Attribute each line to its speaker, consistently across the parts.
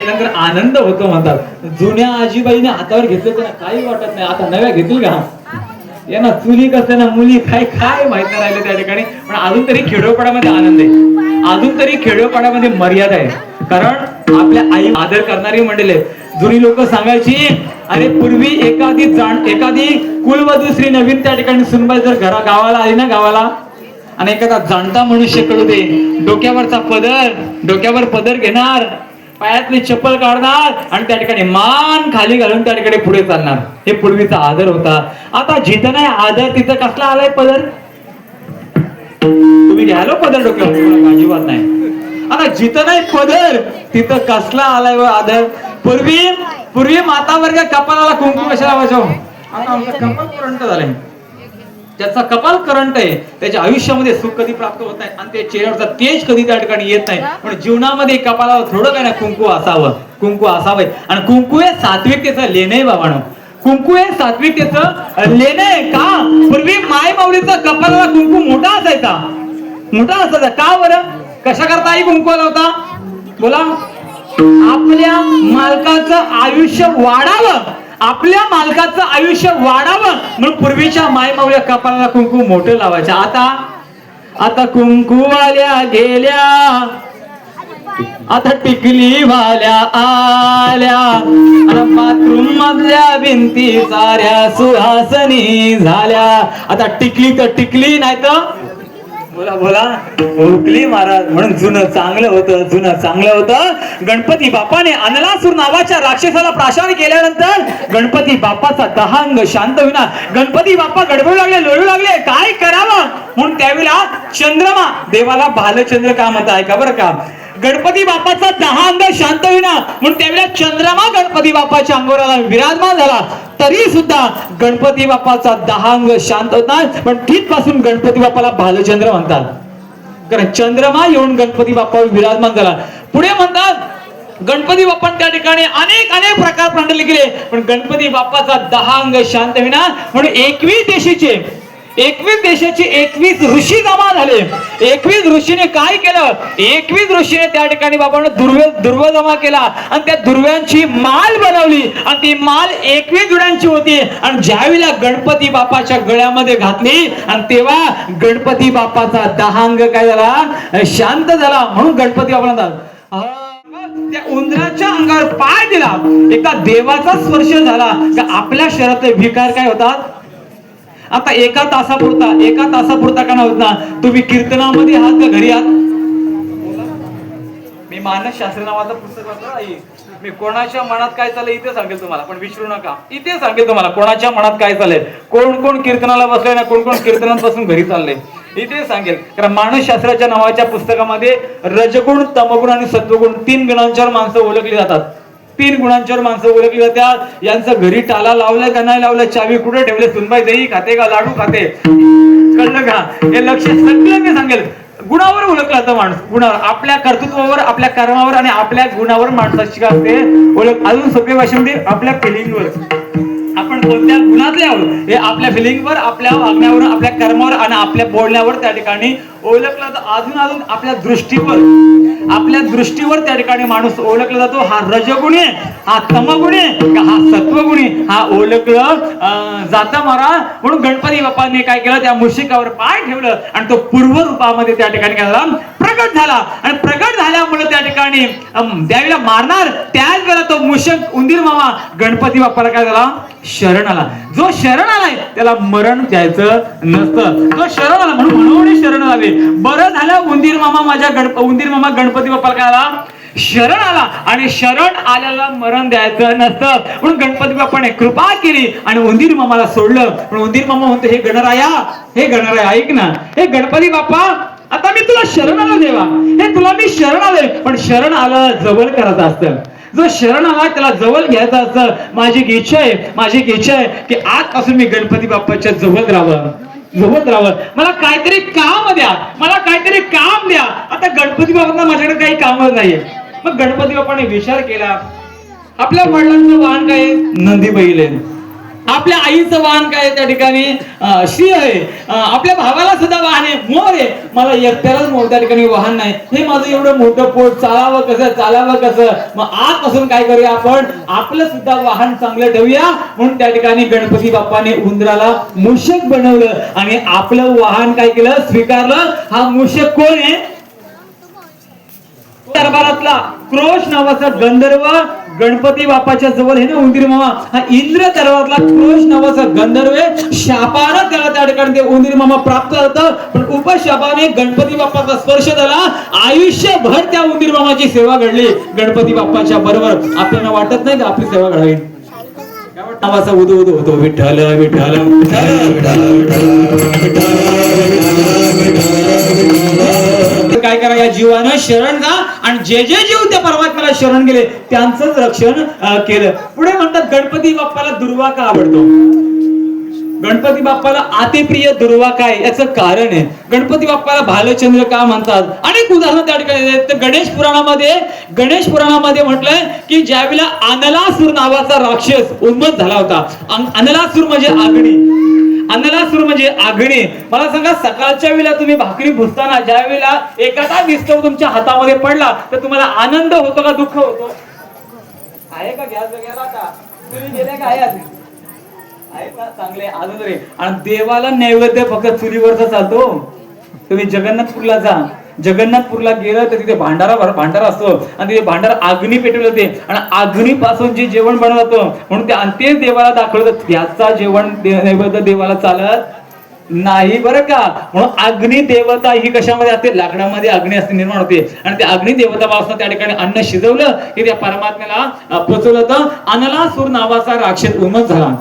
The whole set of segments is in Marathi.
Speaker 1: नंतर आनंद होतो म्हणतात. जुन्या आजीबाईने हातावर घेतलं त्यांना काही वाटत नाही. आता नव्या घेतील का? या ना चुली कसं ना मुली काय काय माहीत राहिले त्या ठिकाणी. पण अजून तरी खेडोपाडामध्ये आनंद आहे. अजून तरी खेडोपाडामध्ये मर्यादा आहे. कारण आपल्या आई आदर करणारी मंडळी जुनी लोक सांगायची अरे पूर्वी एखादी जाण एखादी कुलवधू दुसरी नवीन त्या ठिकाणी सुनबाई जर घरा गावाला आली ना गावाला आणि एखादा जाणता मनुष्य कळू दे डोक्यावरचा पदर डोक्यावर पदर घेणार पायातली चप्पल काढणार आणि त्या ठिकाणी मान खाली घालून त्या ठिकाणी पुढे चालणार. हे पूर्वीचा आदर होता. आता जिथं नाही आदर तिथं कसला आलाय पदर? तुम्ही घ्यालो पदर डोक्यावर. अजिबात नाही. आता जिथं नाही पदर तिथं कसला आलाय व आदर? पूर्वी पूर्वी माता वर्ग कपाळाला कुंकू कशाला वाजव? आता आमचं कपाल करंट झालंय. त्याचा कपाल करंट आहे? त्याच्या आयुष्यामध्ये सुख कधी प्राप्त होत नाही आणि त्या चेहऱ्यावरचा तेज कधी त्या ठिकाणी येत नाही. पण जीवनामध्ये कपालावर थोडं काय ना कुंकू असावं. कुंकू असावं आणि कुंकू हे सात्विकतेचं लेणं आहे बाबांनो. कुंकू हे सात्विकतेचं लेणं आहे का? पूर्वी माय माऊलीचा कपालाला कुंकू मोठा असायचा. मोठा असायचा. का बरं? कशा करता आई कुंकू आला होता? बोला. आपल्या मालकाचं आयुष्य वाढावं. आपल्या मालकाचं आयुष्य वाढावं म्हणून पूर्वीच्या मायमावल्या कपाळाला कुंकू मोठं लावायचं. आता आता कुंकूवाल्या गेल्या आता टिकली वाल्या आल्या. आता बाथरूम मधल्या भिंती साऱ्या सुहासनी झाल्या. आता टिकली तर टिकली नाही तर बोला बोला. हुकली महाराज. म्हणून जुनं चांगलं होतं जुनं चांगलं होतं. गणपती बापाने अनलासूर नावाच्या राक्षसाला प्राशान केल्यानंतर गणपती बापाचा दहांग शांत होईना. गणपती बाप्पा गडबडू लागले लोळू लागले. काय करावं? म्हणून त्यावेळेला चंद्रमा देवाला भालचंद्र का म्हणता ऐका बरं का. गणपती बापाचा दहा अंग शांत होईना. म्हणून त्यावेळेला चंद्रमा गणपती बाप्पाच्या अंगोराला विराजमान झाला. तरी सुद्धा गणपती बाप्पाचा दहांग शांत होत नाही. पण तिथपासून गणपती बाप्पाला भालचंद्र म्हणतात. कारण चंद्रमा येऊन गणपती बाप्पा विराजमान झाला. पुढे म्हणतात गणपती बाप्पा त्या ठिकाणी अनेक अनेक प्रकार मांडले गेले. पण गणपती बाप्पाचा दहा अंग शांत होईना. म्हणून एकवीस देशीचे एकवीस देशाचे एकवीस ऋषी जमा झाले. एकवीस ऋषीने काय केलं? एकवीस ऋषीने त्या ठिकाणी बाबांना दुर्व दुर्व जमा केला. आणि त्या दुर्व्यांची माल बनवली. आणि ती माल एकवीस जुड्यांची होती. आणि ज्यावेळेला गणपती बापाच्या गळ्यामध्ये घातली आणि तेव्हा गणपती बापाचा दहांग काय झाला? शांत झाला. म्हणून गणपती बाबा म्हणतात त्या उंदराच्या अंगावर पाय दिला. एका देवाचा स्पर्श झाला. का आपल्या शरीरातले विकार काय होतात? आता एका तासापुरता एका तासापुरता का नव्हत ना? तुम्ही कीर्तनामध्ये आहात का घरी आहात? मी मानस शास्त्र नावाचं पुस्तक वाचलं मी कोणाच्या मनात काय चाललंय इथे सांगेल तुम्हाला पण विसरू नका. इथे सांगेल तुम्हाला कोणाच्या मनात काय चाललंय. कोण कोण कीर्तनाला बसलंय ना कोण कोण कीर्तनापासून घरी चाललंय. इथे सांगेल. कारण मानसशास्त्राच्या नावाच्या पुस्तकामध्ये रजगुण तमगुण आणि सत्वगुण तीन गुणांच्यावर माणसं ओळखली जातात. तीन गुणांच्यावर माणसं ओळखली जातात यांचं घरी टाला लावलं का नाही लावलं चावी कुठे ठेवले? सुनबाई दही खाते का? लाडू खाते? कळलं का? हे लक्ष सगळं मी सांगेल. गुणावर ओळखला जातं माणूस. गुणावर आपल्या कर्तृत्वावर आपल्या कर्मावर आणि आपल्या गुणावर माणसाची काय असते. ओळख अजून सोप्या भाषेमध्ये आपल्या फिलिंगवर आपण कोणत्या गुणातले आहोत? हे आपल्या फिलिंगवर आपल्या वागण्यावर आपल्या कर्मावर आणि आपल्या बोलण्यावर त्या ठिकाणी ओळखला जातो. अजून अजून आपल्या दृष्टीवर. आपल्या दृष्टीवर त्या ठिकाणी माणूस ओळखला जातो. हा रजगुणी आहे, हा तमगुणी आहे, का हा सत्वगुणी? हा ओळखलं अं, जातं मारा. म्हणून गणपती बाप्पाने काय केलं? त्या मुशिकावर पाय ठेवलं आणि तो पूर्व रूपामध्ये त्या ठिकाणी काय झाला? प्रगट झाला. आणि प्रगट झाल्यामुळे ठिकाणी त्यावेळेला मारणार? त्याच वेळेला तो मुशक उंदीर मामा गणपती बाप्पाला काय झाला? शरण आला. जो शरण आलाय त्याला मरण द्यायचं नसतं. तो शरण आला म्हणून म्हणून शरण आले. बरं झालं उंदीर मामा माझ्या गणप उंदीर मामा गणपती बाप्पाला काय आला शरण आला. आणि शरण आल्याला मरण द्यायचं नसतं. म्हणून गणपती बाप्पाने कृपा केली आणि उंदीर मामाला सोडलं. पण उंदीर मामा म्हणतो हे गणराया हे गणराया ऐक ना. हे गणपती बाप्पा आता मी तुला शरण आलो देवा. हे तुला मी शरण आलोय. पण शरण आलं जवळ करायचं असतं जो शरण आला त्याला जवळ घ्यायचा असतं माझी एक इच्छा आहे माझी एक इच्छा आहे की आजपासून मी गणपती बाप्पाच्या जवळ राहावं. जवळ राहावं. मला काहीतरी काम द्या. मला काहीतरी काम द्या. आता गणपती बाबांना माझ्याकडे काही कामच नाहीये. मग गणपती बाप्पाने विचार केला. आपल्या वडिलांचं वाहन काय? नंदी बैल आहे आपल्या आईचं वाहन काय त्या ठिकाणी? श्री आहे. आपल्या भावाला सुद्धा वाहन आहे. मोर आहे. मला एकट्यालाच मोर त्या ठिकाणी वाहन नाही. हे माझं एवढं मोठं पोट चालावं कसं चालावं कसं? मग आजपासून काय करूया आपण? आपलं सुद्धा वाहन चांगलं ठेवूया. म्हणून त्या ठिकाणी गणपती बाप्पाने उंदराला मूषक बनवलं आणि आपलं वाहन काय केलं? स्वीकारलं. हा मूषक कोण आहे? दरबारातला क्रोश नावाचा गंधर्व गणपती बाप्पाच्या जवळ हे ना उंदीर मामा हा इंद्र दरबारातला क्रोश नावाचा गंधर्व आहे. शापानं त्याला त्या ठिकाणी ते उंदीर मामा प्राप्त होतं. पण उपशापाने गणपती बाप्पाचा स्पर्श झाला. आयुष्यभर त्या उंदीर मामाची सेवा घडली. गणपती बाप्पाच्या बरोबर आपल्याला वाटत नाही तर आपली सेवा घडावी? नावाचा उदो उदो होतो विठ्ठल विठ्ठल तर काय करा या जीवानं शरण जा आणि जे जे जीव त्या परवा परमात्म्याला शरण गेले त्यांचंच रक्षण केलं. पुढे म्हणतात गणपती बाप्पाला दुर्वा का आवडतो. गणपती बाप्पाला अतिप्रिय दुर्वा काय याचं कारण आहे. गणपती बाप्पाला भालचंद्र का म्हणतात? अनेक उदाहरणं त्या ठिकाणी तर गणेश पुराणामध्ये गणेश पुराणामध्ये म्हटलंय की ज्यावेळेला अनलासूर नावाचा राक्षस उन्मत झाला होता. अनलासूर म्हणजे आग्नी अन्नलासूर म्हणजे आग्नी मला सांगा सकाळच्या वेळेला तुम्ही भाकरी भुसताना ज्या वेळेला एखादा दिसतो तुमच्या हातामध्ये पडला तर तुम्हाला आनंद होतो का दुःख होतो? आहे का गॅस वगैरे का तुम्ही गेले का? आहे अजून? आहे का? चांगले आनंद रे. आणि देवाला नैवेद्य फक्त चुलीवरचा चालतो हो. तुम्ही जगन्नाथपूरला जा. जगन्नाथपूरला गेलं तर तिथे भांडारा भांडारा असतो. आणि तिथे भांडारा अग्नी पेटवलं जाते. आणि अग्नीपासून जे जेवण बनवलं जातं म्हणून ते आणि देवाला दाखवलं तर त्याचा जेवण नैवेद्य देवाला चालत नाही बरं का? म्हणून अग्नी देवता ही कशामध्ये असते? लाकडामध्ये अग्नी असते निर्माण होते. आणि त्या अग्नी देवतापासून त्या ठिकाणी अन्न शिजवलं की त्या परमात्म्याला पोचवलं तर अनलासूर नावाचा राक्षस उन्मत झाला.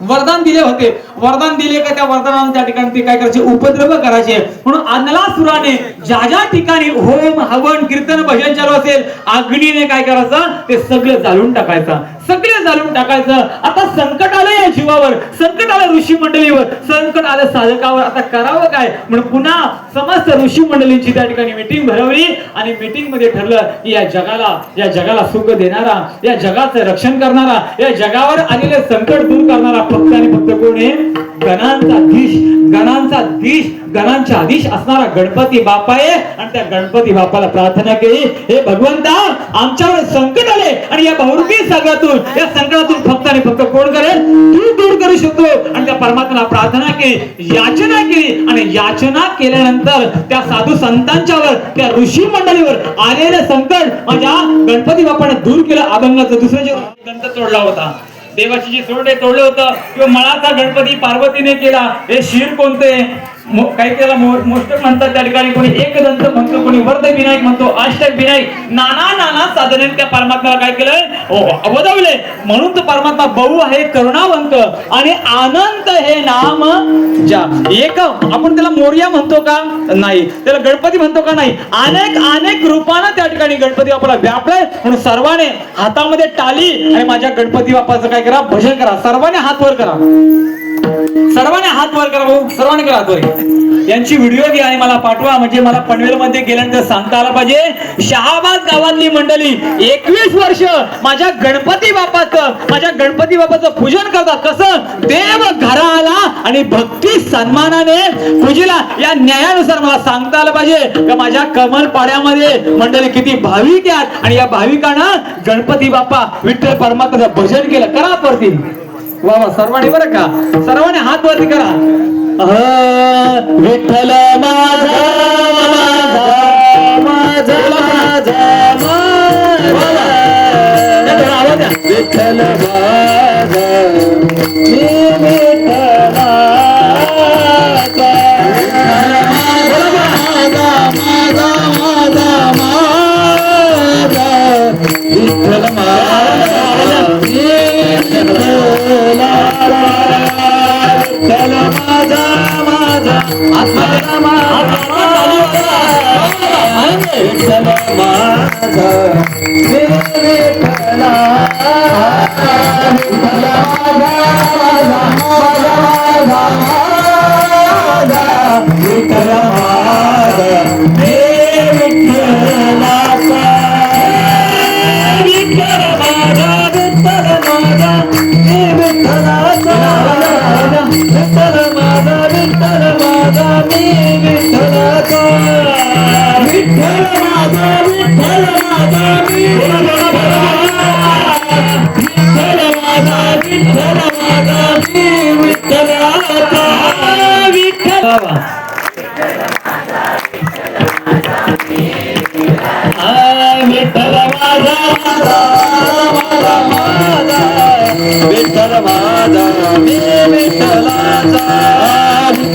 Speaker 1: वरदान दिले होते. वरदान दिले का त्या वरदानाने त्या ठिकाणी ते काय करायचे? उपद्रव करायचे. म्हणून अनलासुराने ज्या ज्या ठिकाणी होम हवन कीर्तन भजन चालू असेल अग्नीने काय करायचं? ते सगळं जाळून टाकायचं. सगळं जाळून टाकायचं. आता संकट आलं या जीवावर. संकट आलं ऋषी मंडळीवर. संकट आलं साधकावर. आता करावं काय? म्हणून पुन्हा समस्त ऋषी मंडळींची त्या ठिकाणी मीटिंग भरवली आणि मीटिंगमध्ये ठरलं की या जगाला या जगाला सुख देणारा या जगाचं रक्षण करणारा या जगावर आलेले संकट दूर करणारा फक्त आणि फक्त कोण आहे? गणांचा धीश गणांचा धीश गणांच्या आधीश असणारा गणपती बाप्पा आहे आणि त्या गणपती बाप्पाला प्रार्थना केली हे भगवंता आमच्यावर संकट आले आणि या बहुरूपी सागरातून या संकटातून फक्त आणि फक्त कोण करेल? तू दूर करू शकतो. आणि त्या परमात्म्याला प्रार्थना केली याचना केली. आणि याचना केल्यानंतर त्या साधू संतांच्यावर त्या ऋषी मंडळीवर आलेलं संकट माझ्या गणपती बाप्पाने दूर केलं अभंगाचं दुसरं जे गंध तोडला होता देवाची जी सोडे तोडलं होतं. किंवा मळाचा गणपती पार्वतीने केला हे शिर कोणते? काही त्याला मो- मोष्टक म्हणतात त्या ठिकाणी कोणी एकदंत म्हणतो कोणी वर्ध विनायक म्हणतो अष्टक विनायक. नाना नाना साधने त्या परमात्म्याला काय केलंय? ओ- वदवले म्हणून तो परमात्मा बहु आहे करुणावंत आणि आनंद हे नाम ज्या एक आपण त्याला मोर्या म्हणतो का? नाही. त्याला गणपती म्हणतो का? नाही. अनेक अनेक रूपानं त्या ठिकाणी गणपती बाप्पाला व्यापलाय. म्हणून सर्वाने हातामध्ये टाली आणि माझ्या गणपती बाप्पाचं काय करा? भजन करा. सर्वांनी हात वर करा. सर्वांनी हात वर करा भाऊ सर्वांनी करा हात वर. यांची व्हिडिओ घ्या आणि मला पाठवा. म्हणजे मला पनवेल मध्ये गेल्यानंतर सांगता आलं पाहिजे. शहाबाद गावातली मंडळी एकवीस वर्ष माझ्या गणपती बाप्पाचं माझ्या गणपती बापाचं पूजन करतात. कसं? देव घरा आला आणि भक्ती सन्मानाने पूजेला. या न्यायानुसार मला सांगता आलं पाहिजे. का माझ्या कमल पाड्यामध्ये मंडळी किती भाविक आहेत. आणि या भाविकानं गणपती बाप्पा विठ्ठल परमात्माचं भजन केलं. करा परतील वा वा सर्वांनी बरं का? सर्वांनी हात वरती करा. विठ्ठल माझा. आत्मा माझा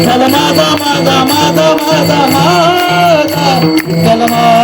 Speaker 2: Kalmada, mada, mada, mada, mada, mada, kalmada.